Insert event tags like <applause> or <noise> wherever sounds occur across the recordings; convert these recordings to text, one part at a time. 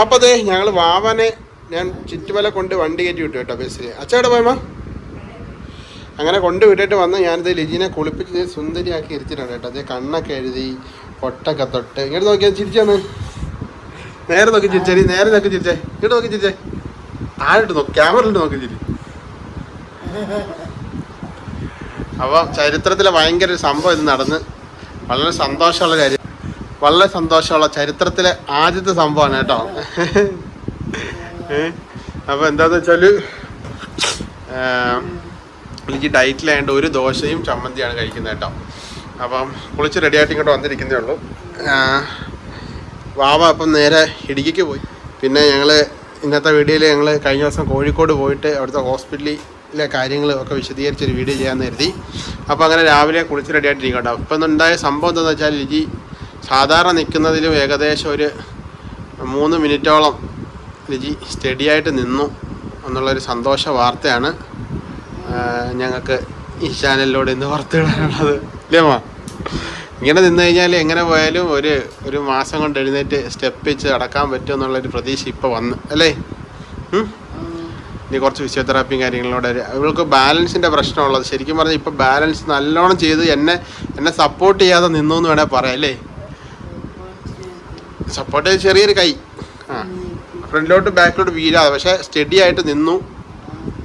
അപ്പോൾ അതെ ഞങ്ങൾ വാവനെ ഞാൻ ചുറ്റുമല കൊണ്ട് വണ്ടി കയറ്റി വിട്ടു കേട്ടോ ബസ്സിൽ. അച്ചയുടെ പോയമ്മ? അങ്ങനെ കൊണ്ട് വിട്ടിട്ട് വന്ന് ഞാനിത് ലിജിനെ കുളിപ്പിച്ച് സുന്ദരിയാക്കി ഇരുത്തിട്ടുണ്ട് കേട്ടോ. അതേ കണ്ണൊക്കെ എഴുതി പൊട്ടൊക്കെ തൊട്ട്. ഇങ്ങോട്ട് നോക്കിയാൽ ചിരിച്ചാന്ന് നേരെ നോക്കി ചിരിച്ചേ നേരെ നോക്കി ചിരിച്ചേ. ഇങ്ങോട്ട് നോക്കി ചിരിച്ചേ. താഴോട്ട് നോക്കി ക്യാമറയിലോട്ട് നോക്കി ചിരി. അപ്പോൾ ചരിത്രത്തിലെ ഭയങ്കര ഒരു സംഭവം ഇത് നടന്ന്. വളരെ സന്തോഷമുള്ള കാര്യം. വളരെ സന്തോഷമുള്ള ചരിത്രത്തിലെ ആദ്യത്തെ സംഭവമാണ് കേട്ടോ. അപ്പോൾ എന്താന്ന് വെച്ചാൽ എനിക്ക് ഡയറ്റിലായതുകൊണ്ട് ഒരു ദോശയും ചമ്മന്തിയാണ് കഴിക്കുന്നത് കേട്ടോ. അപ്പം കുളിച്ച് റെഡിയായിട്ട് ഇങ്ങോട്ട് വന്നിരിക്കുന്നേ ഉള്ളൂ. വാവ അപ്പം നേരെ ഇടുക്കിക്ക് പോയി. പിന്നെ ഞങ്ങൾ ഇന്നത്തെ വീഡിയോയിൽ ഞങ്ങൾ കഴിഞ്ഞ ദിവസം കോഴിക്കോട് പോയിട്ട് അവിടുത്തെ ഹോസ്പിറ്റലിലെ കാര്യങ്ങൾ ഒക്കെ വിശദീകരിച്ചൊരു വീഡിയോ ചെയ്യാമെന്ന് കരുതി. അപ്പോൾ അങ്ങനെ രാവിലെ കുളിച്ച് റെഡിയായിട്ടിരിക്കും കേട്ടോ. ഇപ്പം ഉണ്ടായ സംഭവം എന്താണെന്ന് വെച്ചാൽ ലിജി സാധാരണ നിൽക്കുന്നതിലും ഏകദേശം ഒരു മൂന്ന് മിനിറ്റോളം ലിജി സ്റ്റഡിയായിട്ട് നിന്നു എന്നുള്ളൊരു സന്തോഷ വാർത്തയാണ് ഞങ്ങൾക്ക് ഈ ചാനലിലൂടെ ഇന്ന് പുറത്തുവിടാനുള്ളത് ഇല്ലേ അമ്മ ഇങ്ങനെ നിന്ന് കഴിഞ്ഞാൽ എങ്ങനെ പോയാലും ഒരു ഒരു മാസം കൊണ്ട് എഴുന്നേറ്റ് സ്റ്റെപ്പ് വെച്ച് അടക്കാൻ പറ്റും എന്നുള്ളൊരു പ്രതീക്ഷ ഇപ്പോൾ വന്ന്. അല്ലേ? ഇനി കുറച്ച് ഫിസിയോതെറാപ്പിയും കാര്യങ്ങളിലൂടെ ഇവൾക്ക് ബാലൻസിന്റെ പ്രശ്നമുള്ളത്. ശരിക്കും പറഞ്ഞാൽ ഇപ്പോൾ ബാലൻസ് നല്ലോണം ചെയ്ത് എന്നെ എന്നെ സപ്പോർട്ട് ചെയ്യാതെ നിന്നു എന്ന് വേണേൽ പറയാം അല്ലേ? സപ്പോർട്ട് ചെറിയൊരു കൈ. ആ. ഫ്രണ്ടിലോട്ട് ബാക്കിലോട്ട് വീഴാതെ പക്ഷേ സ്റ്റഡി ആയിട്ട് നിന്നു.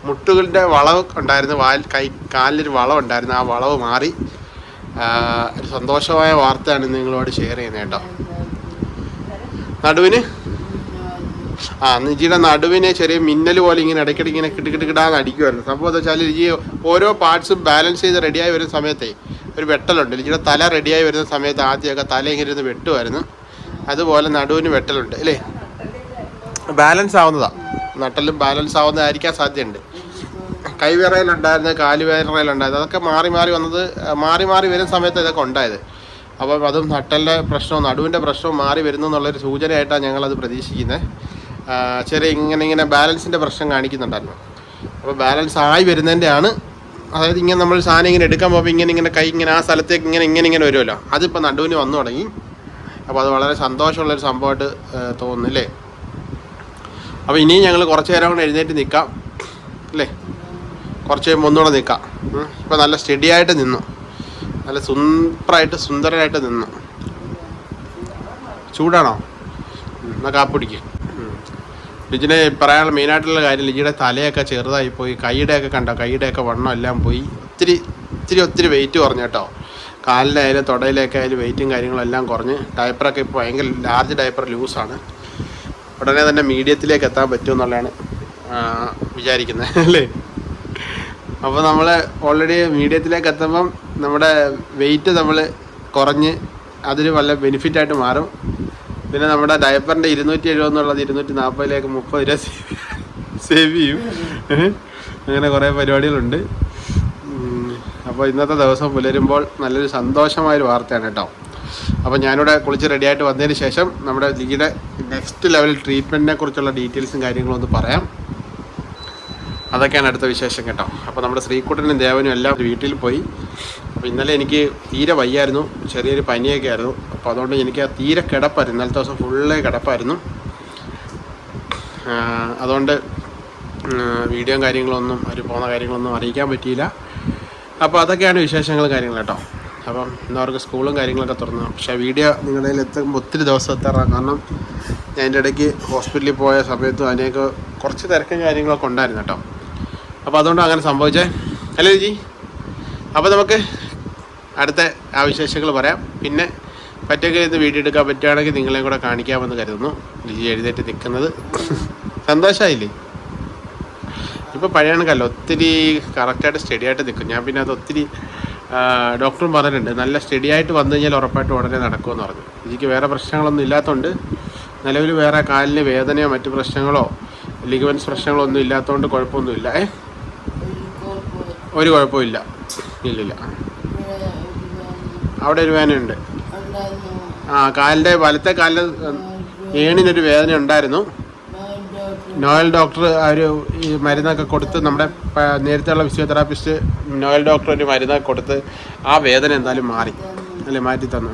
മുട്ടുകളുടെ വളവ് ഉണ്ടായിരുന്നു. വാൽ കൈ കാലിലൊരു വളവ് ഉണ്ടായിരുന്നു. ആ വളവ് മാറി. ഒരു സന്തോഷമായ വാർത്തയാണ് നിങ്ങളോട് ഷെയർ ചെയ്യുന്നത് കേട്ടോ. നടുവിന്? ആ നിജിയുടെ നടുവിനെ ചെറിയ മിന്നൽ പോലെ ഇങ്ങനെ ഇടയ്ക്കിടെ ഇങ്ങനെ കിട്ടുകിട്ടുകിടാന്ന് അടിക്കുമായിരുന്നു സംഭവം എന്താ വെച്ചാൽ ലിജി ഓരോ പാർട്സും ബാലൻസ് ചെയ്ത് റെഡിയായി വരുന്ന സമയത്തേ ഒരു വെട്ടലുണ്ട്. ലിജിയുടെ തല റെഡിയായി വരുന്ന സമയത്ത് ആദ്യമൊക്കെ തല ഇങ്ങനെ ഇരുന്ന് വെട്ടുമായിരുന്നു അതുപോലെ നടുവിന് വെട്ടലുണ്ട് അല്ലേ? ബാലൻസ് ആവുന്നതാ. നട്ടലും ബാലൻസ് ആവുന്നതായിരിക്കാൻ സാധ്യതയുണ്ട്. കൈവിറയിലുണ്ടായിരുന്ന കാലുവിറയിലുണ്ടായത് അതൊക്കെ മാറി മാറി വന്നത് മാറി മാറി വരുന്ന സമയത്ത് ഇതൊക്കെ ഉണ്ടായത്. അപ്പം അതും നട്ടലിന്റെ പ്രശ്നവും നടുവിന്റെ പ്രശ്നവും മാറി വരുന്നു എന്നുള്ളൊരു സൂചനയായിട്ടാണ് ഞങ്ങളത് പ്രതീക്ഷിക്കുന്നത്. ചെറിയ ഇങ്ങനെ ഇങ്ങനെ ബാലൻസിന്റെ പ്രശ്നം കാണിക്കുന്നുണ്ടായിരുന്നു അപ്പോൾ ബാലൻസ് ആയി വരുന്നതിന്റെയാണ് അതായത് ഇങ്ങനെ നമ്മൾ സാധനം ഇങ്ങനെ എടുക്കാൻ പോകുമ്പോൾ ഇങ്ങനെ ഇങ്ങനെ കൈ ഇങ്ങനെ ആ സ്ഥലത്തേക്ക് ഇങ്ങനെ ഇങ്ങനെ ഇങ്ങനെ വരുമല്ലോ. അതിപ്പോൾ നടുവിന് വന്നു തുടങ്ങി. അപ്പോൾ അത് വളരെ സന്തോഷമുള്ളൊരു സംഭവമായിട്ട് തോന്നുന്നില്ലേ? അപ്പോൾ ഇനിയും ഞങ്ങൾ കുറച്ച് നേരം കൂടെ എഴുന്നേറ്റ് നിൽക്കാം അല്ലേ? കുറച്ച് കഴിയുമ്പോൾ ഒന്നുകൂടെ നിൽക്കാം. ഇപ്പോൾ നല്ല സ്റ്റഡി ആയിട്ട് നിന്നു. നല്ല സൂപ്പറായിട്ട് സുന്ദരനായിട്ട് നിന്നു. ചൂടാണോ? എന്നാൽ എന്നാ കാപ്പിടിക്ക് ലിജിനെ പറയാനുള്ള മെയിനായിട്ടുള്ള കാര്യം ലിജിയുടെ തലയൊക്കെ ചെറുതായി പോയി കൈയുടെയൊക്കെ കണ്ടോ? കൈയുടെയൊക്കെ വണ്ണം എല്ലാം പോയി. ഒത്തിരി ഒത്തിരി ഒത്തിരി വെയിറ്റ് കുറഞ്ഞു കേട്ടോ. കാലിലായാലും തുടയിലൊക്കെ ആയാലും വെയിറ്റും കാര്യങ്ങളും എല്ലാം കുറഞ്ഞ് ഡയപ്പറൊക്കെ ഇപ്പോൾ ഭയങ്കര ലാർജ് ഡയപ്പർ ലൂസാണ് ഉടനെ തന്നെ മീഡിയത്തിലേക്ക് എത്താൻ പറ്റുമെന്നുള്ളതാണ് വിചാരിക്കുന്നത് അല്ലേ? അപ്പോൾ നമ്മൾ ഓൾറെഡി മീഡിയത്തിലേക്ക് എത്തുമ്പം നമ്മുടെ വെയിറ്റ് നമ്മൾ കുറഞ്ഞ് അതൊരു വല്ല ബെനിഫിറ്റായിട്ട് മാറും. പിന്നെ നമ്മുടെ ഡയപ്പറിന്റെ ഇരുന്നൂറ്റി എഴുപതെന്നുള്ളത് ഇരുന്നൂറ്റി നാൽപ്പതിലേക്ക് മുപ്പത് രൂപ സേവ് ചെയ്യും. അങ്ങനെ കുറേ പരിപാടികളുണ്ട്. അപ്പോൾ ഇന്നത്തെ ദിവസം പുലരുമ്പോൾ നല്ലൊരു സന്തോഷമായൊരു വാർത്തയാണ് കേട്ടോ. അപ്പോൾ ഞാനിവിടെ കുളിച്ച് റെഡിയായിട്ട് വന്നതിന് ശേഷം നമ്മുടെ ലിഗിയുടെ നെക്സ്റ്റ് ലെവൽ ട്രീറ്റ്മെന്റിനെ കുറിച്ചുള്ള ഡീറ്റെയിൽസും കാര്യങ്ങളും ഒന്ന് പറയാം. അതൊക്കെയാണ് അടുത്ത വിശേഷം കേട്ടോ. അപ്പോൾ നമ്മുടെ ശ്രീകുട്ടനും ദേവനും എല്ലാം വീട്ടിൽ പോയി. അപ്പോൾ ഇന്നലെ എനിക്ക് തീരെ വയ്യായിരുന്നു ചെറിയൊരു പനിയൊക്കെ ആയിരുന്നു. അപ്പോൾ അതുകൊണ്ട് എനിക്ക് ആ തീരെ കിടപ്പായിരുന്നു. ഇന്നലത്തെ ദിവസം ഫുള്ള് കിടപ്പായിരുന്നു. അതുകൊണ്ട് വീഡിയോയും കാര്യങ്ങളൊന്നും അവർ പോകുന്ന കാര്യങ്ങളൊന്നും അറിയിക്കാൻ പറ്റിയില്ല. അപ്പോൾ അതൊക്കെയാണ് വിശേഷങ്ങൾ കാര്യങ്ങൾ കേട്ടോ. അപ്പം ഇന്നവർക്ക് സ്കൂളും കാര്യങ്ങളൊക്കെ തുറന്നു. പക്ഷേ വീഡിയോ നിങ്ങളുടെ കയ്യിൽ എത്തുമ്പോൾ ഒത്തിരി ദിവസം എത്താറാണ്. കാരണം ഞാൻ എന്റെ ഇടയ്ക്ക് ഹോസ്പിറ്റലിൽ പോയ സമയത്തും അതിനെയൊക്കെ കുറച്ച് തിരക്കും കാര്യങ്ങളൊക്കെ ഉണ്ടായിരുന്നു കേട്ടോ. അപ്പോൾ അതുകൊണ്ട് അങ്ങനെ സംഭവിച്ചേ. അല്ലേ ചേച്ചി? അപ്പോൾ നമുക്ക് അടുത്ത ആ വിശേഷങ്ങൾ പറയാം. പിന്നെ പറ്റൊക്കെ ഇന്ന് വീഡിയോ എടുക്കാൻ പറ്റുകയാണെങ്കിൽ നിങ്ങളെയും കൂടെ കാണിക്കാമെന്ന് കരുതുന്നു. ലിജി എഴുന്നേറ്റ് നിൽക്കുന്നത്. സന്തോഷമായില്ലേ? ഇപ്പോൾ പഴയ കണക്കല്ല ഒത്തിരി കറക്റ്റായിട്ട് സ്റ്റഡി ആയിട്ട് നിൽക്കും ഞാൻ പിന്നെ അത് ഒത്തിരി ഡോക്ടറും പറഞ്ഞിട്ടുണ്ട്. നല്ല സ്റ്റഡി ആയിട്ട് വന്നു കഴിഞ്ഞാൽ ഉറപ്പായിട്ട് ഉടനെ നടക്കുമെന്ന് പറഞ്ഞു. എനിക്ക് വേറെ പ്രശ്നങ്ങളൊന്നും ഇല്ലാത്തതുകൊണ്ട് നിലവിൽ വേറെ കാലിന് വേദനയോ മറ്റു പ്രശ്നങ്ങളോ ലിഗമെൻസ് പ്രശ്നങ്ങളോ ഒന്നും ഇല്ലാത്തതുകൊണ്ട് കുഴപ്പമൊന്നുമില്ല. ഏ? ഒരു കുഴപ്പമില്ല ഇല്ലില്ല. അവിടെ ഒരു വേദനയുണ്ട്. ആ കാലിന്റെ വലത്തെ കാലിൽ ഏണിനൊരു വേദന ഉണ്ടായിരുന്നു നോയൽ ഡോക്ടർ ഒരു ഈ മരുന്നൊക്കെ കൊടുത്ത് നമ്മുടെ നേരത്തെയുള്ള ഫിസിയോതെറാപ്പിസ്റ്റ് നോയൽ ഡോക്ടർ ഒരു മരുന്നൊക്കെ കൊടുത്ത് ആ വേദന എന്തായാലും മാറി. അല്ലേ മാറ്റി തന്നു.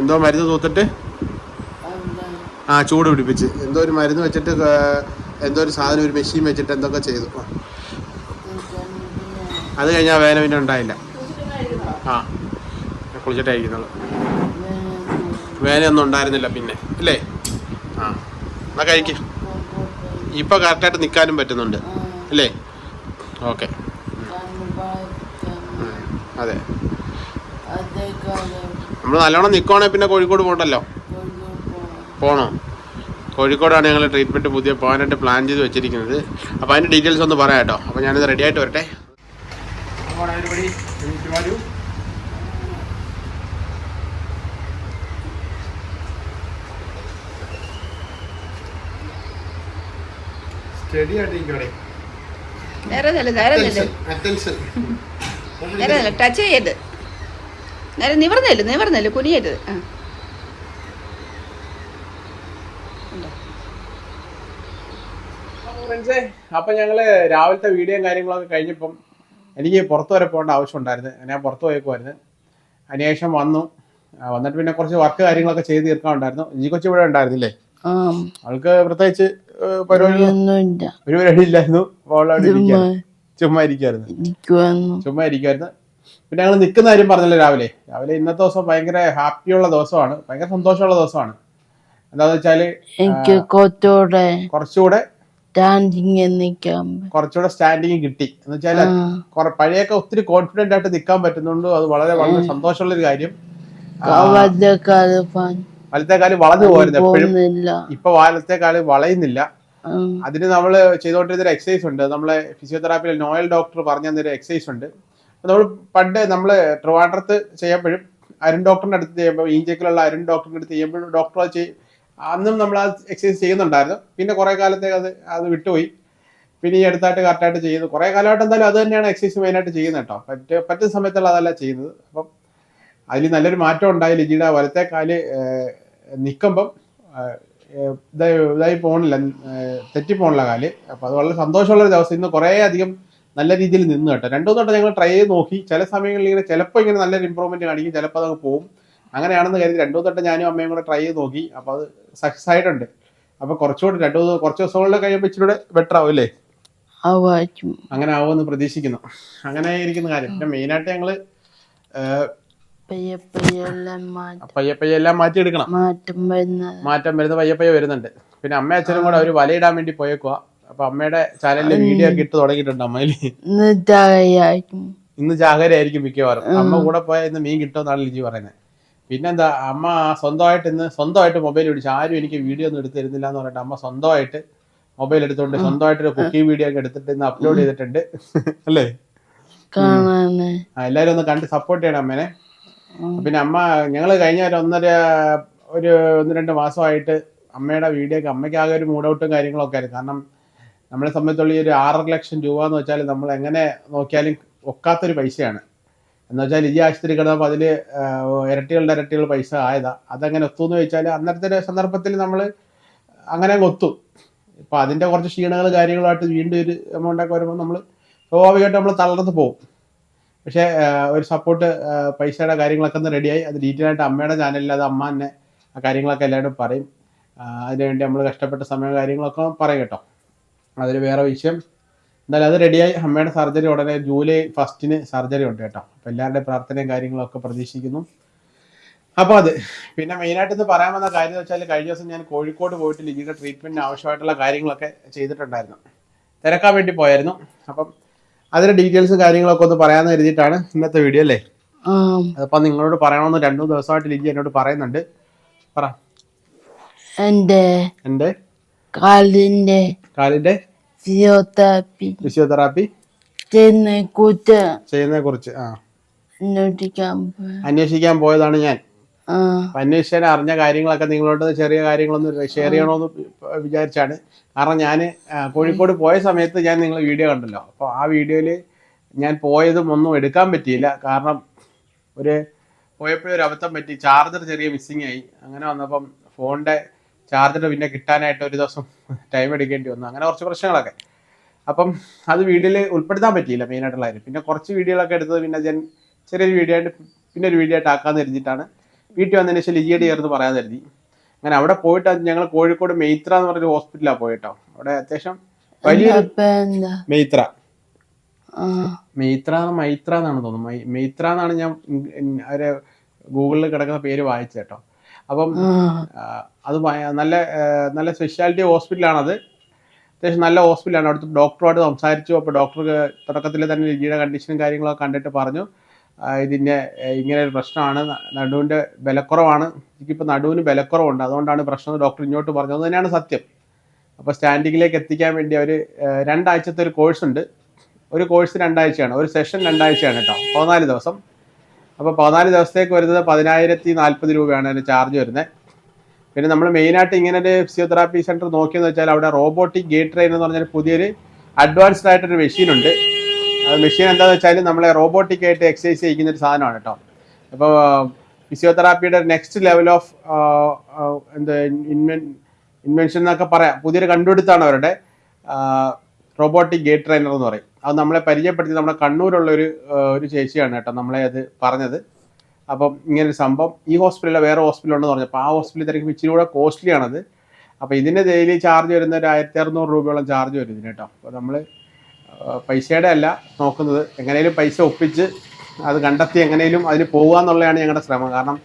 എന്തോ മരുന്ന് തൂത്തിട്ട്? ആ ചൂട് പിടിപ്പിച്ച്. എന്തോ ഒരു മരുന്ന് വെച്ചിട്ട് എന്തോ ഒരു സാധനം ഒരു മെഷീൻ വെച്ചിട്ട് എന്തൊക്കെ ചെയ്തു. അത് കഴിഞ്ഞാൽ വേദന പിന്നെ ഉണ്ടായില്ല. ആ കുളിച്ചിട്ടായിരിക്കുന്നത് വേനയൊന്നും ഉണ്ടായിരുന്നില്ല പിന്നെ അല്ലേ? ആ എന്നാ കഴിക്ക്. ഇപ്പൊ കറക്റ്റായിട്ട് നിൽക്കാനും പറ്റുന്നുണ്ട് അല്ലേ? ഓക്കെ. അതെ. നമ്മൾ നല്ലോണം നിൽക്കുവാണെങ്കിൽ പിന്നെ കോഴിക്കോട് പോകണ്ടല്ലോ പോണോ? കോഴിക്കോടാണ് ഞങ്ങൾ ട്രീറ്റ്മെന്റ് പുതിയ പോകാനായിട്ട് പ്ലാൻ ചെയ്ത് വെച്ചിരിക്കുന്നത്. അപ്പോൾ അതിന്റെ ഡീറ്റെയിൽസ് ഒന്ന് പറയാം കേട്ടോ. അപ്പോൾ ഞാനിത് റെഡി ആയിട്ട് വരട്ടെ സ്റ്റഡി ആയിട്ടിരിക്കണേ നേരെ നില്ല നേരെ നില്ല അറ്റൻഷൻ നേരെ നില്ല ടച്ച് നേരെ നിവർന്നില്ല നിവർന്നില്ല കുനിയരുത്. ആ. ഉണ്ടോ? ഫ്രണ്ട്സേ അപ്പൊ ഞങ്ങൾ രാവിലത്തെ വീഡിയോയും കാര്യങ്ങളൊക്കെ കഴിഞ്ഞപ്പം എനിക്ക് പുറത്തു വരെ പോകേണ്ട ആവശ്യം ഉണ്ടായിരുന്നു. ഞാൻ പുറത്തു പോയേക്കുമായിരുന്നു അതിനുശേഷം വന്നു. വന്നിട്ട് പിന്നെ കുറച്ച് വർക്ക് കാര്യങ്ങളൊക്കെ ചെയ്ത് തീർക്കാനുണ്ടായിരുന്നു ഈ കൊച്ചു ഇവിടെ ഉണ്ടായിരുന്നില്ലേ? ആ. അവൾക്ക് പ്രത്യേകിച്ച് ഏഹ്, പരിപാടി ഒരു പരിപാടി ഇല്ലായിരുന്നു. ചുമ്മാ ഇരിക്കായിരുന്നു. ചുമ്മാ ഇരിക്കായിരുന്നു പിന്നെ ഞങ്ങൾ നിൽക്കുന്ന കാര്യം പറഞ്ഞല്ലോ രാവിലെ. രാവിലെ ഇന്നത്തെ ദിവസം ഭയങ്കര ഹാപ്പിയുള്ള ദിവസമാണ്. ഭയങ്കര സന്തോഷമുള്ള ദിവസമാണ്. എന്താന്ന് വെച്ചാൽ എനിക്ക് കുറച്ചുകൂടെ കുറച്ചുകൂടെ സ്റ്റാൻഡിങ് കുറച്ചുകൂടെ സ്റ്റാൻഡിങ് കിട്ടി. എന്ന് വെച്ചാൽ ആ. പഴയൊക്കെ ഒത്തിരി കോൺഫിഡന്റ് ആയിട്ട് നിൽക്കാൻ പറ്റുന്നുണ്ട്. അത് വളരെ വളരെ സന്തോഷമുള്ള ഒരു കാര്യം. വലത്തെ കാൽ വളഞ്ഞു പോയിരുന്നു എപ്പോഴും. ഇപ്പൊ വലത്തെ കാൽ വളയുന്നില്ല. അതിന് നമ്മൾ ചെയ്തുകൊണ്ടിരുന്ന എക്സസൈസ് ഉണ്ട്. നമ്മളെ ഫിസിയോതെറാപ്പിയിൽ നോയൽ ഡോക്ടർ പറഞ്ഞു തന്നൊരു എക്സസൈസ് ഉണ്ട് നമ്മൾ പണ്ട് നമ്മൾ ട്രിവാൻഡ്രത്ത് ചെയ്യുമ്പോഴും അരുൺ ഡോക്ടറിന്റെ അടുത്ത് ചെയ്യുമ്പോൾ ഈഞ്ചക്കിലുള്ള അരുൺ ഡോക്ടറിന്റെ അടുത്ത് ചെയ്യുമ്പോഴും ഡോക്ടർ അത് ചെയ്യും അന്നും നമ്മൾ ആ എക്സസൈസ് ചെയ്യുന്നുണ്ടായിരുന്നു. പിന്നെ കുറെ കാലത്തേക്ക് അത് അത് വിട്ടുപോയി. പിന്നെ ഈ അടുത്തായിട്ട് കറക്റ്റായിട്ട് ചെയ്യുന്നു. കുറെ കാലമായിട്ട് എന്തായാലും അത് തന്നെയാണ് എക്സസൈസ് മെയിനായിട്ട് ചെയ്യുന്നത് കേട്ടോ. പറ്റ പറ്റുന്ന സമയത്തുള്ള അതല്ല ചെയ്യുന്നത്. അപ്പം അതിൽ നല്ലൊരു മാറ്റം ഉണ്ടായി. ലിജിയുടെ വലത്തെ കാൽ നിൽക്കുമ്പം ഇതായി ഇതായി പോണില്ല. തെറ്റിപ്പോണില്ല തെറ്റി പോണില്ല കാൽ. അപ്പം അത് വളരെ സന്തോഷമുള്ള ഒരു ദിവസം. ഇന്ന് കുറേ അധികം നല്ല രീതിയിൽ നിന്ന് കേട്ടോ. രണ്ടു തൊട്ട് ഞങ്ങൾ ട്രൈ ചെയ്ത് നോക്കി. ചില സമയങ്ങളിൽ ഇങ്ങനെ ചിലപ്പോൾ ഇങ്ങനെ നല്ലൊരു ഇമ്പ്രൂവ്മെന്റ് കാണിക്കും. ചിലപ്പോൾ അതങ്ങ് പോകും അങ്ങനെയാണെന്ന് കരുതി രണ്ടു തൊട്ട് ഞാനും അമ്മയും കൂടെ ട്രൈ ചെയ്ത് നോക്കി. അപ്പോൾ അത് സക്സസ് ആയിട്ടുണ്ട്. അപ്പോൾ കുറച്ചുകൂടി രണ്ടു കുറച്ച് ദിവസങ്ങളിൽ കഴിയുമ്പോൾ ഇച്ചിരി ബെറ്റർ ആവും അല്ലേ? അങ്ങനെ ആവുമെന്ന് പ്രതീക്ഷിക്കുന്നു. അങ്ങനെ ഇരിക്കുന്ന കാര്യം. പിന്നെ മെയിനായിട്ട് ഞങ്ങൾ പയ്യെ പയ്യെ എല്ലാം മാറ്റം പയ്യെ പയ്യെ എല്ലാം മാറ്റിയെടുക്കണം. മാറ്റം വരുന്നത് മാറ്റം വരുന്ന പയ്യെ പയ്യെ വരുന്നുണ്ട്. പിന്നെ അമ്മ അച്ഛനും കൂടെ ഒരു വലയിടാൻ വേണ്ടി പോയേക്കുക അപ്പൊ അമ്മയുടെ ചാനലിൽ വീഡിയോ ഒക്കെ ഇട്ട് തുടങ്ങിയിട്ടുണ്ട് അമ്മയിൽ ഇന്ന് ചാകരയായിരിക്കും മിക്കവാറും. അമ്മ കൂടെ പോയാൽ ഇന്ന് മീൻ കിട്ടുമെന്നാണ് ലിജി പറയുന്നത്. പിന്നെന്താ അമ്മ സ്വന്തമായിട്ട് ഇന്ന് സ്വന്തമായിട്ട് മൊബൈൽ പിടിച്ചു ആരും എനിക്ക് വീഡിയോ ഒന്നും എടുത്ത് തരുന്നില്ല എന്ന് പറഞ്ഞിട്ട് അമ്മ സ്വന്തമായിട്ട് മൊബൈൽ എടുത്തോണ്ട് സ്വന്തമായിട്ട് ഒരു കുക്കിംഗ് വീഡിയോ ഒക്കെ എടുത്തിട്ട് ഇന്ന് അപ്ലോഡ് ചെയ്തിട്ടുണ്ട്. <laughs> അല്ലേ? എല്ലാരും ഒന്ന് കണ്ട് സപ്പോർട്ട് ചെയ്യണം അമ്മേനെ. പിന്നെ അമ്മ ഞങ്ങൾ കഴിഞ്ഞ ഒരു ഒന്നര ഒരു ഒന്ന് രണ്ട് മാസമായിട്ട് അമ്മയുടെ വീഡിയോ ഒക്കെ അമ്മയ്ക്ക് ആകെ ഒരു മൂഡൌട്ടും കാര്യങ്ങളൊക്കെ ആയിരുന്നു. കാരണം നമ്മളെ സംബന്ധിച്ചുള്ള ഈ ഒരു ആറര ലക്ഷം രൂപ എന്ന് വെച്ചാൽ നമ്മൾ എങ്ങനെ നോക്കിയാലും ഒക്കാത്തൊരു പൈസയാണ്. എന്ന് വെച്ചാൽ ഈ ആശുപത്രി കിടന്നപ്പോൾ അതിൽ ഇരട്ടികളുടെ ഇരട്ടികൾ പൈസ ആയതാ. അതെങ്ങനെ ഒത്തുമെന്ന് ചോദിച്ചാൽ അന്നത്തെ സന്ദർഭത്തിൽ നമ്മൾ അങ്ങനെ അങ്ങ് ഒത്തു. ഇപ്പം അതിന്റെ കുറച്ച് ക്ഷീണങ്ങൾ കാര്യങ്ങളായിട്ട് വീണ്ടും ഒരു എമൗണ്ടൊക്കെ വരുമ്പോൾ നമ്മൾ സ്വാഭാവികമായിട്ട് നമ്മൾ തളർന്ന് പോകും പക്ഷേ ഒരു സപ്പോർട്ട് പൈസയുടെ കാര്യങ്ങളൊക്കെ ഒന്ന് റെഡിയായി അത് ഡീറ്റെയിൽ ആയിട്ട് അമ്മയുടെ ചാനലിൽ അത് അമ്മ തന്നെ ആ കാര്യങ്ങളൊക്കെ എല്ലാവരും പറയും. അതിനുവേണ്ടി നമ്മൾ കഷ്ടപ്പെട്ട സമയം കാര്യങ്ങളൊക്കെ പറയും കേട്ടോ. അതൊരു വേറെ വിഷയം. എന്തായാലും അത് റെഡിയായി അമ്മയുടെ സർജറി ഉടനെ ജൂലൈ ഫസ്റ്റിന് സർജറി ഉണ്ട് കേട്ടോ. അപ്പോൾ എല്ലാവരുടെയും പ്രാർത്ഥനയും കാര്യങ്ങളൊക്കെ പ്രതീക്ഷിക്കുന്നു. അപ്പോൾ അത്. പിന്നെ മെയിനായിട്ട് ഇത് പറയാൻ വന്ന കാര്യം എന്ന് വെച്ചാൽ കഴിഞ്ഞ ദിവസം ഞാൻ കോഴിക്കോട് പോയിട്ട് ലിജിയുടെ ട്രീറ്റ്മെന്റിന് ആവശ്യമായിട്ടുള്ള കാര്യങ്ങളൊക്കെ ചെയ്തിട്ടുണ്ടായിരുന്നു. തിരക്കാൻ വേണ്ടി പോയായിരുന്നു. അപ്പം അതിന്റെ ഡീറ്റെയിൽസും കാര്യങ്ങളൊക്കെ ഒന്ന് പറയാമെന്ന് കരുതിയിട്ടാണ് ഇന്നത്തെ വീഡിയോ അല്ലേ? അപ്പൊ നിങ്ങളോട് പറയണമെന്ന് രണ്ടു ദിവസമായിട്ട് ലിജി എന്നോട് പറയുന്നുണ്ട്. പറ. എന്റെ എന്റെ? കാലിന്റെ കാലിന്റെ? ഫിസിയോതെറാപ്പി. ഫിസിയോതെറാപ്പി. ചെയ്യുന്ന കൂട്ട് ചെയ്യുന്നതിനെ കുറിച്ച് ആ. അന്വേഷിക്കാൻ അന്വേഷിക്കാൻ പോയതാണ് ഞാൻ. അന്വേഷിച്ചാൽ അറിഞ്ഞ കാര്യങ്ങളൊക്കെ നിങ്ങളോട് ചെറിയ കാര്യങ്ങളൊന്നും ഷെയർ ചെയ്യണമെന്ന് വിചാരിച്ചാണ്. കാരണം ഞാൻ കോഴിക്കോട് പോയ സമയത്ത് ഞാൻ നിങ്ങൾ വീഡിയോ കണ്ടല്ലോ. അപ്പോൾ ആ വീഡിയോയിൽ ഞാൻ പോയതും ഒന്നും എടുക്കാൻ പറ്റിയില്ല. കാരണം ഒരു പോയപ്പോഴൊരു അബദ്ധം പറ്റി. ചാർജർ ചെറിയ മിസ്സിങ് ആയി. അങ്ങനെ വന്നപ്പം ഫോണിന്റെ ചാർജർ പിന്നെ കിട്ടാനായിട്ട് ഒരു ദിവസം ടൈം എടുക്കേണ്ടി വന്നു. അങ്ങനെ കുറച്ച് പ്രശ്നങ്ങളൊക്കെ. അപ്പം അത് വീഡിയോയിൽ ഉൾപ്പെടുത്താൻ പറ്റിയില്ല മെയിനായിട്ടുള്ള കാര്യം. പിന്നെ കുറച്ച് വീഡിയോകളൊക്കെ എടുത്തത് പിന്നെ ഞാൻ ചെറിയൊരു വീഡിയോ ആയിട്ട് പിന്നെ ഒരു വീഡിയോ ആയിട്ട് ആക്കാമെന്ന് കരുതിയിട്ടാണ് വീട്ടിൽ വന്നതിന് ശേഷം ലിജിയുടെ ചേർന്ന് പറയാൻ കരുതി. അങ്ങനെ അവിടെ പോയിട്ട് ഞങ്ങൾ കോഴിക്കോട് മെയ്ത്ര എന്ന് പറഞ്ഞൊരു ഹോസ്പിറ്റലാണ് പോയിട്ടോ. അവിടെ അത്യാവശ്യം വലിയ മെയ്ത്ര. മെയ്ത്ര മൈത്ര എന്നാണ് തോന്നുന്നു. മെയ്ത്ര എന്നാണ് ഞാൻ അവർ ഗൂഗിളിൽ കിടക്കുന്ന പേര് വായിച്ചത് കേട്ടോ. അപ്പം അത് നല്ല നല്ല സ്പെഷ്യാലിറ്റി ഹോസ്പിറ്റലാണത്. അത്യാവശ്യം നല്ല ഹോസ്പിറ്റലാണ്. അവിടുത്തെ ഡോക്ടറുമായിട്ട് സംസാരിച്ചു. അപ്പോൾ ഡോക്ടർ തുടക്കത്തിൽ തന്നെ ലിജിയുടെ കണ്ടീഷനും കാര്യങ്ങളൊക്കെ കണ്ടിട്ട് പറഞ്ഞു. ഇതിന്റെ ഇങ്ങനെ ഒരു പ്രശ്നമാണ്. നടുവിന്റെ ബലക്കുറവാണ്. എനിക്കിപ്പോൾ നടുവിന് ബലക്കുറവുണ്ട്. അതുകൊണ്ടാണ് പ്രശ്നം ഡോക്ടർ ഇങ്ങോട്ട് പറഞ്ഞത്. അത് തന്നെയാണ് സത്യം. അപ്പോൾ സ്റ്റാൻഡിങ്ങിലേക്ക് എത്തിക്കാൻ വേണ്ടി അവർ രണ്ടാഴ്ചത്തെ ഒരു കോഴ്സ് ഉണ്ട്. ഒരു കോഴ്സ് രണ്ടാഴ്ചയാണ്. ഒരു സെഷൻ രണ്ടാഴ്ചയാണ് കേട്ടോ പതിനാല് ദിവസം. അപ്പോൾ പതിനാല് ദിവസത്തേക്ക് വരുന്നത് പതിനായിരത്തി നാൽപ്പത് രൂപയാണ് അതിന് ചാർജ് വരുന്നത്. പിന്നെ നമ്മൾ മെയിനായിട്ട് ഇങ്ങനെ ഒരു ഫിസിയോതെറാപ്പി സെന്റർ നോക്കിയെന്ന് വെച്ചാൽ അവിടെ റോബോട്ടിക് ഗേറ്റ് ട്രെയിൻ എന്ന് പറഞ്ഞൊരു പുതിയൊരു അഡ്വാൻസ്ഡ് ആയിട്ടൊരു അത് മെഷീൻ എന്താണെന്ന് വെച്ചാൽ നമ്മളെ റോബോട്ടിക് ആയിട്ട് എക്സസൈസ് ചെയ്യിക്കുന്ന ഒരു സാധനമാണ് കേട്ടോ. അപ്പോൾ ഫിസിയോതെറാപ്പിയുടെ നെക്സ്റ്റ് ലെവൽ ഓഫ് എന്ത് ഇൻവെൻ ഇൻവെൻഷൻ എന്നൊക്കെ പറയാം. പുതിയൊരു കണ്ടുപിടുത്താണ് അവരുടെ റോബോട്ടിക് ഗേറ്റ് ട്രെയിനർ എന്ന് പറയും. അത് നമ്മളെ പരിചയപ്പെടുത്തി നമ്മുടെ കണ്ണൂരുള്ള ഒരു ഒരു ചേച്ചിയാണ് കേട്ടോ നമ്മളെ അത് പറഞ്ഞത്. അപ്പം ഇങ്ങനൊരു സംഭവം. ഈ ഹോസ്പിറ്റലിൽ വേറെ ഹോസ്പിറ്റൽ ഉണ്ടെന്ന് പറഞ്ഞപ്പോൾ ആ ഹോസ്പിറ്റലിൽ തിരക്കും ഇച്ചിരി കൂടെ കോസ്റ്റ്ലി ആണത്. അപ്പോൾ ഇതിന്റെ ഡെയിലി ചാർജ് വരുന്ന ഒരു ആയിരത്തി അറുന്നൂറ് രൂപയോളം ചാർജ് വരും ഇതിന് കേട്ടോ. അപ്പോൾ നമ്മൾ പൈസയുടെ അല്ല നോക്കുന്നത്. എങ്ങനെയും പൈസ ഒപ്പിച്ച് അത് കണ്ടെത്തി എങ്ങനെയും അതിന് പോകുക എന്നുള്ളതാണ് ഞങ്ങളുടെ ശ്രമം. കാരണം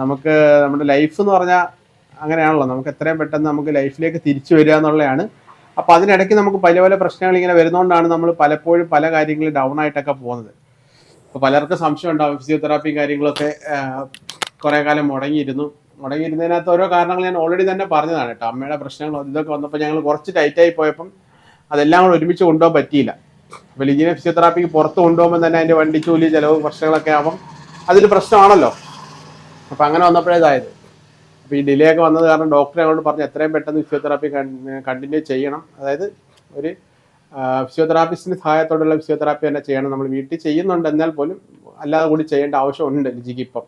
നമുക്ക് നമ്മുടെ ലൈഫ് എന്ന് പറഞ്ഞാൽ അങ്ങനെയാണല്ലോ. നമുക്ക് എത്രയും പെട്ടെന്ന് നമുക്ക് ലൈഫിലേക്ക് തിരിച്ചു വരിക എന്നുള്ളതാണ്. അപ്പോൾ അതിനിടയ്ക്ക് നമുക്ക് പല പല പ്രശ്നങ്ങൾ ഇങ്ങനെ വരുന്നതുകൊണ്ടാണ് നമ്മൾ പലപ്പോഴും പല കാര്യങ്ങളും ഡൗൺ ആയിട്ടൊക്കെ പോകുന്നത്. അപ്പോൾ പലർക്കും സംശയം ഉണ്ടാവും. ഫിസിയോതെറാപ്പി കാര്യങ്ങളൊക്കെ കുറേ കാലം മുടങ്ങിയിരുന്നു. മുടങ്ങിയിരുന്നതിനകത്ത് ഓരോ കാരണങ്ങൾ ഞാൻ ഓൾറെഡി തന്നെ പറഞ്ഞതാണ് കേട്ടോ. അമ്മയുടെ പ്രശ്നങ്ങൾ ഇതൊക്കെ വന്നപ്പോൾ ഞങ്ങൾ കുറച്ച് ടൈറ്റായി പോയപ്പം അതെല്ലാം കൂടെ ഒരുമിച്ച് കൊണ്ടുപോകാൻ പറ്റിയില്ല. അപ്പോൾ ലിജിനെ ഫിസിയോതെറാപ്പിക്ക് പുറത്ത് കൊണ്ടുപോകുമ്പോൾ തന്നെ അതിന്റെ വണ്ടി ജോലി ചിലവ് പ്രശ്നങ്ങളൊക്കെ ആകും അതൊരു പ്രശ്നമാണല്ലോ. അപ്പൊ അങ്ങനെ വന്നപ്പോഴേതായത് അപ്പൊ അപ്പോൾ ഈ ഡിലേ ഒക്കെ വന്നത് കാരണം ഡോക്ടറെ അങ്ങോട്ട് പറഞ്ഞ് എത്രയും പെട്ടെന്ന് ഫിസിയോതെറാപ്പി കണ്ടിന്യൂ ചെയ്യണം. അതായത് ഒരു ഫിസിയോതെറാപ്പിസ്റ്റിന്റെ സഹായത്തോടുള്ള ഫിസിയോതെറാപ്പി തന്നെ ചെയ്യണം. നമ്മൾ വീട്ടിൽ ചെയ്യുന്നുണ്ട് എന്നാൽ പോലും അല്ലാതെ കൂടി ചെയ്യേണ്ട ആവശ്യമുണ്ട് ലിജിക്ക് ഇപ്പം.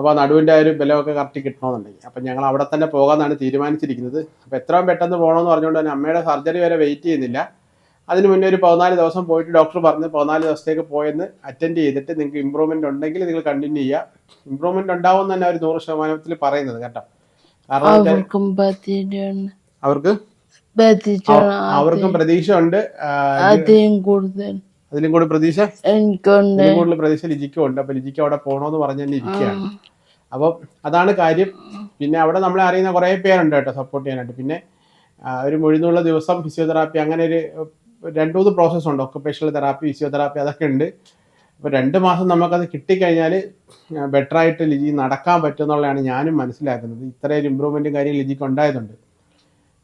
അപ്പോൾ നടുവിന്റെ ആ ഒരു ബലമൊക്കെ കറക്റ്റ് കിട്ടണമെന്നുണ്ടെങ്കിൽ അപ്പം ഞങ്ങൾ അവിടെ തന്നെ പോകാമെന്നാണ് തീരുമാനിച്ചിരിക്കുന്നത്. അപ്പോൾ എത്രയും പെട്ടെന്ന് പോകണമെന്ന് പറഞ്ഞുകൊണ്ട് തന്നെ അമ്മയുടെ സർജറി വരെ വെയിറ്റ് ചെയ്യുന്നില്ല. അതിന് മുന്നേ ഒരു പതിനാല് ദിവസം പോയിട്ട് ഡോക്ടർ പറഞ്ഞ് പതിനാല് ദിവസത്തേക്ക് പോയെന്ന് അറ്റൻഡ് ചെയ്തിട്ട് നിങ്ങൾക്ക് ഇമ്പ്രൂവ്മെന്റ് ഉണ്ടെങ്കിൽ നിങ്ങൾ കണ്ടിന്യൂ ചെയ്യുക. ഇമ്പ്രൂവ്മെന്റ് ഉണ്ടാവും എന്ന് തന്നെ അവർ നൂറ് ശതമാനത്തിൽ പറയുന്നത് കേട്ടോ. കാരണം അവർക്കും അവർക്ക്? പ്രതീക്ഷ ഉണ്ട് അതിലും കൂടി പ്രതീക്ഷ? കൂടുതൽ പ്രതീക്ഷ ലിജിക്കും ഉണ്ട്. അപ്പൊ ലിജിക്ക് അവിടെ പോണോന്ന് പറഞ്ഞു തന്നെ ഇരിക്കുകയാണ്. അപ്പം അതാണ് കാര്യം. പിന്നെ അവിടെ നമ്മളെ അറിയുന്ന കുറേ പേരുണ്ട് കേട്ടോ സപ്പോർട്ട് ചെയ്യാനായിട്ട്. പിന്നെ ഒരു മുഴുന്നുള്ള ദിവസം ഫിസിയോതെറാപ്പി അങ്ങനെ ഒരു രണ്ട് മൂന്ന് പ്രോസസ്സ് ഉണ്ട്. ഒക്കുപേഷണൽ തെറാപ്പി ഫിസിയോതെറാപ്പി അതൊക്കെ ഉണ്ട്. അപ്പോൾ രണ്ട് മാസം നമുക്കത് കിട്ടിക്കഴിഞ്ഞാൽ ബെറ്റർ ആയിട്ട് ലിജി നടക്കാൻ പറ്റും എന്നുള്ളതാണ് ഞാനും മനസ്സിലാക്കുന്നത്. ഇത്രയും ഇമ്പ്രൂവ്മെന്റും കാര്യം ലിജിക്ക് ഉണ്ടായതുണ്ട്.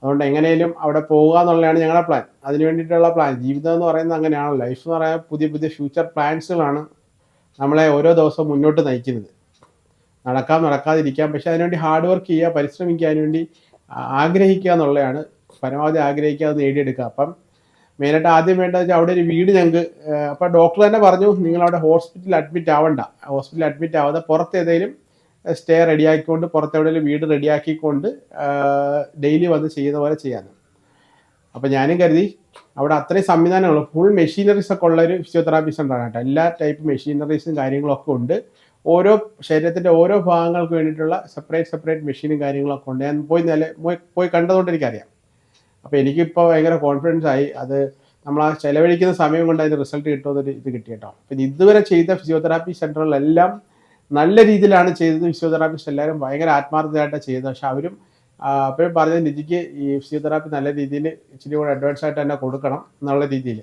അതുകൊണ്ട് എങ്ങനെയും അവിടെ പോവുക എന്നുള്ളതാണ് ഞങ്ങളുടെ പ്ലാൻ അതിന് വേണ്ടിയിട്ടുള്ള പ്ലാൻ ജീവിതം എന്ന് പറയുന്നത് അങ്ങനെയാണ്. ലൈഫ് എന്ന് പറയാൻ പുതിയ പുതിയ ഫ്യൂച്ചർ പ്ലാൻസുകളാണ് നമ്മളെ ഓരോ ദിവസവും മുന്നോട്ട് നയിക്കുന്നത്. നടക്കാം നടക്കാതിരിക്കാം. പക്ഷെ അതിനുവേണ്ടി ഹാർഡ് വർക്ക് ചെയ്യുക പരിശ്രമിക്കുക അതിനുവേണ്ടി ആഗ്രഹിക്കുക എന്നുള്ളതാണ്. പരമാവധി ആഗ്രഹിക്കുക അത് നേടിയെടുക്കുക. അപ്പം മെയിനായിട്ട് ആദ്യം വേണ്ടത് വെച്ചാൽ അവിടെ ഒരു വീട് ഞങ്ങൾക്ക് അപ്പം ഡോക്ടർ തന്നെ പറഞ്ഞു നിങ്ങൾ അവിടെ ഹോസ്പിറ്റലിൽ അഡ്മിറ്റ് ആവണ്ട. ഹോസ്പിറ്റലിൽ അഡ്മിറ്റ് ആവാതെ പുറത്ത് ഏതെങ്കിലും സ്റ്റേ റെഡിയാക്കിക്കൊണ്ട് പുറത്ത് എവിടെയെങ്കിലും വീട് റെഡിയാക്കിക്കൊണ്ട് ഡെയിലി വന്ന് ചെയ്യുന്ന പോലെ ചെയ്യാമെന്ന് അപ്പം ഞാനും കരുതി അവിടെ അത്രയും സംവിധാനങ്ങൾ ഫുൾ മെഷീനറീസ് ഒക്കെ ഉള്ള ഒരു ഫിസിയോതെറാപ്പി സെന്ററാണ് കേട്ടോ. എല്ലാ ടൈപ്പ് മെഷീനറീസും കാര്യങ്ങളൊക്കെ ഉണ്ട്. ഓരോ ശരീരത്തിന്റെ ഓരോ ഭാഗങ്ങൾക്ക് വേണ്ടിയിട്ടുള്ള സെപ്പറേറ്റ് സെപ്പറേറ്റ് മെഷീനും കാര്യങ്ങളൊക്കെ ഉണ്ട്. ഞാൻ പോയി നില പോയി കണ്ടതുകൊണ്ട് എനിക്കറിയാം. അപ്പോൾ എനിക്കിപ്പോൾ ഭയങ്കര കോൺഫിഡൻസ് ആയി. അത് നമ്മൾ ആ ചിലവഴിക്കുന്ന സമയം കൊണ്ട് അതിന് റിസൾട്ട് കിട്ടുമെന്നൊരു ഇത് കിട്ടി കേട്ടോ. പിന്നെ ഇതുവരെ ചെയ്ത ഫിസിയോതെറാപ്പി സെന്ററുകളെല്ലാം നല്ല രീതിയിലാണ് ചെയ്തത്. ഫിസിയോതെറാപ്പിസ്റ്റ് എല്ലാവരും ഭയങ്കര ആത്മാർത്ഥമായിട്ടാണ് ചെയ്തത്. പക്ഷെ അവരും അപ്പോഴും പറഞ്ഞത് നിധിക്ക് ഈ ഫിസിയോതെറാപ്പി നല്ല രീതിയിൽ ഇച്ചിരി കൂടെ അഡ്വാൻസ് ആയിട്ട് തന്നെ കൊടുക്കണം എന്നുള്ള രീതിയിൽ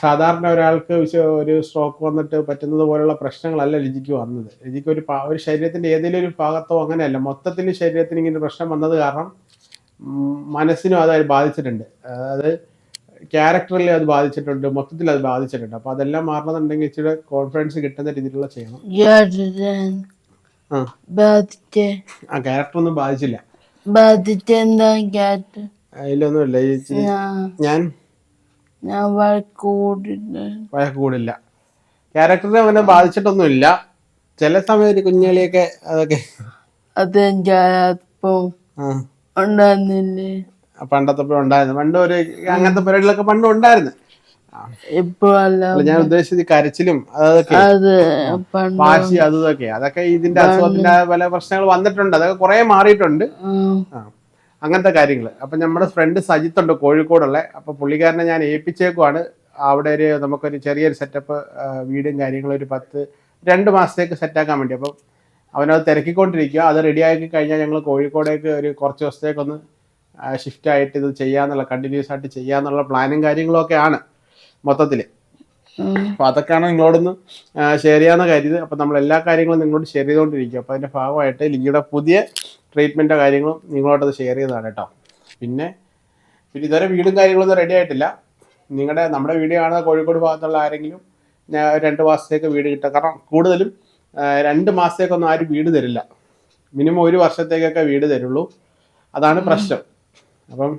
സാധാരണ ഒരാൾക്ക് ഒരു സ്ട്രോക്ക് വന്നിട്ട് പറ്റുന്നത് പോലുള്ള പ്രശ്നങ്ങളല്ല രുചിക്ക് വന്നത്. രുചിക്ക് ഒരു ഒരു ശരീരത്തിന്റെ ഏതെങ്കിലും ഒരു ഭാഗത്തോ അങ്ങനെയല്ല. മൊത്തത്തിൽ ശരീരത്തിന് ഇങ്ങനെ പ്രശ്നം വന്നത് കാരണം മനസ്സിനും അത് ബാധിച്ചിട്ടുണ്ട്. അതായത് ക്യാരക്ടറിൽ അത് ബാധിച്ചിട്ടുണ്ട്. മൊത്തത്തിൽ അത് ബാധിച്ചിട്ടുണ്ട്. അപ്പോൾ അതെല്ലാം മാറണമെന്നുണ്ടെങ്കിൽ ഇച്ചിരി കോൺഫിഡൻസ് കിട്ടുന്ന രീതിയിലുള്ള ചെയ്യണം. ആ. ക്യാരക്ടർ ഒന്നും ബാധിച്ചില്ല. ബാധിച്ചെന്താ അതിലൊന്നുമില്ല ഞാൻ ഞാൻ വഴക്കൂടില്ല. വഴക്ക് കൂടില്ല ക്യാരക്ടറിനെ അങ്ങനെ ബാധിച്ചിട്ടൊന്നുമില്ല. ചില സമയത്ത് കുഞ്ഞുകളിയൊക്കെ അതൊക്കെ അത് ആ. ഉണ്ടായിരുന്നില്ലേ? പണ്ടത്തെ ഉണ്ടായിരുന്നു. പണ്ട് ഒരു അങ്ങനത്തെ പരിപാടികളൊക്കെ പണ്ട് ഉണ്ടായിരുന്നു. അല്ല. ഞാൻ ഉദ്ദേശിച്ചത് ഈ കരച്ചിലും അതൊക്കെ. അത് പണ്ട് വാശി അതും ഇതൊക്കെ. അതൊക്കെ ഇതിന്റെ അസുഖത്തിന്റെ പല പ്രശ്നങ്ങൾ വന്നിട്ടുണ്ട്. അതൊക്കെ കുറെ മാറിയിട്ടുണ്ട്. ആ. അങ്ങനത്തെ കാര്യങ്ങൾ അപ്പം നമ്മുടെ ഫ്രണ്ട് സജിത്ത് ഉണ്ട് കോഴിക്കോടുള്ള. അപ്പോൾ പുള്ളിക്കാരനെ ഞാൻ ഏൽപ്പിച്ചേക്കുവാണ്. അവിടെ ഒരു നമുക്കൊരു ചെറിയൊരു സെറ്റപ്പ് വീടും കാര്യങ്ങളും ഒരു പത്ത് രണ്ട് മാസത്തേക്ക് സെറ്റാക്കാൻ വേണ്ടി. അപ്പം അവനത് തിരക്കിക്കൊണ്ടിരിക്കുക അത് റെഡി ആക്കി കഴിഞ്ഞാൽ ഞങ്ങൾ കോഴിക്കോടേക്ക് ഒരു കുറച്ച് ദിവസത്തേക്കൊന്ന് ഷിഫ്റ്റ് ആയിട്ട് ഇത് ചെയ്യാന്നുള്ള കണ്ടിന്യൂസ് ആയിട്ട് ചെയ്യാന്നുള്ള പ്ലാനും കാര്യങ്ങളൊക്കെ ആണ് മൊത്തത്തിൽ. അപ്പോൾ അതൊക്കെയാണ് നിങ്ങളോടൊന്ന് ഷെയർ ചെയ്യാമെന്ന് കരുത്. അപ്പോൾ നമ്മൾ എല്ലാ കാര്യങ്ങളും നിങ്ങളോട് ഷെയർ ചെയ്തുകൊണ്ടിരിക്കും അപ്പോൾ അതിന്റെ ഭാഗമായിട്ട് ലിങ്കിയുടെ പുതിയ ട്രീറ്റ്മെന്റോ കാര്യങ്ങളും നിങ്ങളോടത് ഷെയർ ചെയ്തതാണ് കേട്ടോ. പിന്നെ പിന്നെ ഇതുവരെ വീടും കാര്യങ്ങളൊന്നും റെഡി ആയിട്ടില്ല. നിങ്ങളുടെ നമ്മുടെ വീഡിയോ കാണുന്ന കോഴിക്കോട് ഭാഗത്തുള്ള ആരെങ്കിലും ഞാൻ രണ്ട് മാസത്തേക്ക് വീട് കിട്ടുക കാരണം കൂടുതലും രണ്ട് മാസത്തേക്കൊന്നും ആരും വീട് തരില്ല. മിനിമം ഒരു വർഷത്തേക്കൊക്കെ വീട് തരുള്ളൂ. അതാണ് പ്രശ്നം. അപ്പം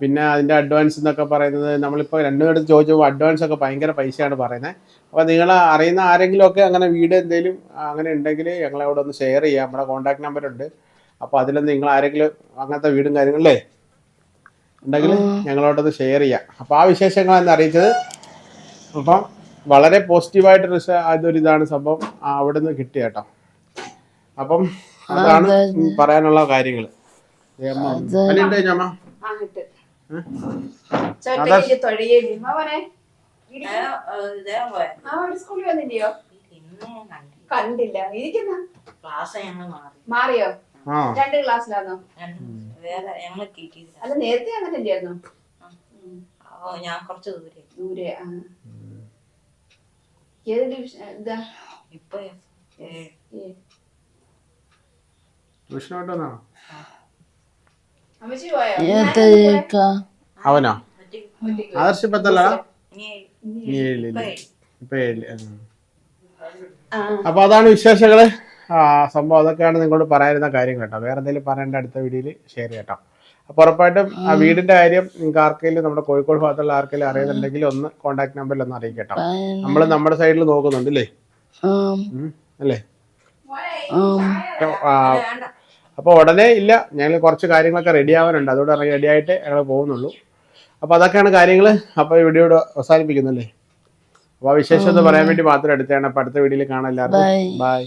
പിന്നെ അതിന്റെ അഡ്വാൻസ് എന്നൊക്കെ പറയുന്നത് നമ്മളിപ്പോൾ രണ്ടുപേരും ചോദിച്ചപ്പോൾ അഡ്വാൻസ് ഒക്കെ ഭയങ്കര പൈസയാണ് പറയുന്നത് അപ്പോൾ നിങ്ങൾ അറിയുന്ന ആരെങ്കിലും ഒക്കെ അങ്ങനെ വീട് എന്തെങ്കിലും അങ്ങനെ ഉണ്ടെങ്കിൽ ഞങ്ങളെ അവിടെ ഒന്ന് ഷെയർ ചെയ്യാം. നമ്മുടെ കോൺടാക്ട് നമ്പർ ഉണ്ട്. അപ്പോൾ അതിൽ നിങ്ങൾ ആരെങ്കിലും അങ്ങനത്തെ വീടും കാര്യങ്ങളല്ലേ? ഉണ്ടെങ്കിൽ ഞങ്ങളോടൊന്ന് ഷെയർ ചെയ്യാം. അപ്പോൾ ആ വിശേഷങ്ങളാണ് അറിയിച്ചത്. അപ്പം വളരെ പോസിറ്റീവായിട്ട് റിസ അതൊരു ഇതാണ് സംഭവം. അവിടെ നിന്ന് കിട്ടിയ കേട്ടോ. അപ്പം അതാണ് പറയാനുള്ള കാര്യങ്ങൾ ഞമ്മ കണ്ടില്ല. ഇരിക്കുന്ന. ക്ലാസ് ഞങ്ങൾ മാറി. മാറിയോ? ആ. രണ്ട് ക്ലാസ്സിലാണോ രണ്ട് വേറെ ഞങ്ങൾ അല്ല നേരത്തെ അങ്ങനെ ഇല്ലായിരുന്നു ഞാൻ കുറച്ച് ദൂരെ. ദൂരെ ആ. ഏത് ഡിവിഷൻ എന്താ? ഇപ്പൊ ഏ, ഏ. ട്യൂഷനോട്ട് വന്നാ അമ്മച്ചി പോയോ ഏത്തക്ക അവനോ? ആദർശ ഇപ്പത്തല്ല ഇപ്പൊ. അപ്പൊ അതാണ് വിശേഷങ്ങൾ. ആ സംഭവം അതൊക്കെയാണ് നിങ്ങളോട് പറയാനിരുന്ന കാര്യം കേട്ടോ. വേറെ എന്തെങ്കിലും പറയേണ്ട അടുത്ത വീഡിയോയിൽ ഷെയർ ചെയ്യട്ടോ അപ്പൊ ഉറപ്പായിട്ടും ആ വീടിന്റെ കാര്യം നിങ്ങൾക്ക് ആർക്കെങ്കിലും നമ്മുടെ കോഴിക്കോട് ഭാഗത്തുള്ള ആർക്കെങ്കിലും അറിയുന്നുണ്ടെങ്കിൽ ഒന്ന് കോൺടാക്ട് നമ്പറിൽ ഒന്ന് അറിയിക്കട്ടോ നമ്മൾ നമ്മുടെ സൈഡിൽ നോക്കുന്നുണ്ട് അല്ലേ. അല്ലേ അപ്പോൾ ഉടനെ ഇല്ല ഞങ്ങൾ കുറച്ച് കാര്യങ്ങളൊക്കെ റെഡി ആവാനുണ്ട്. അതുകൊണ്ട് റെഡി ആയിട്ട് ഞങ്ങൾ പോകുന്നുള്ളൂ. അപ്പോൾ അതൊക്കെയാണ് കാര്യങ്ങൾ അപ്പോൾ ഈ വീഡിയോ അവസാനിപ്പിക്കുന്നല്ലേ അപ്പോൾ ആ വിശേഷം പറയാൻ വേണ്ടി മാത്രം എടുത്തതാണ്. അപ്പോൾ അടുത്ത വീഡിയോയിൽ കാണാം എല്ലാവർക്കും. ബൈ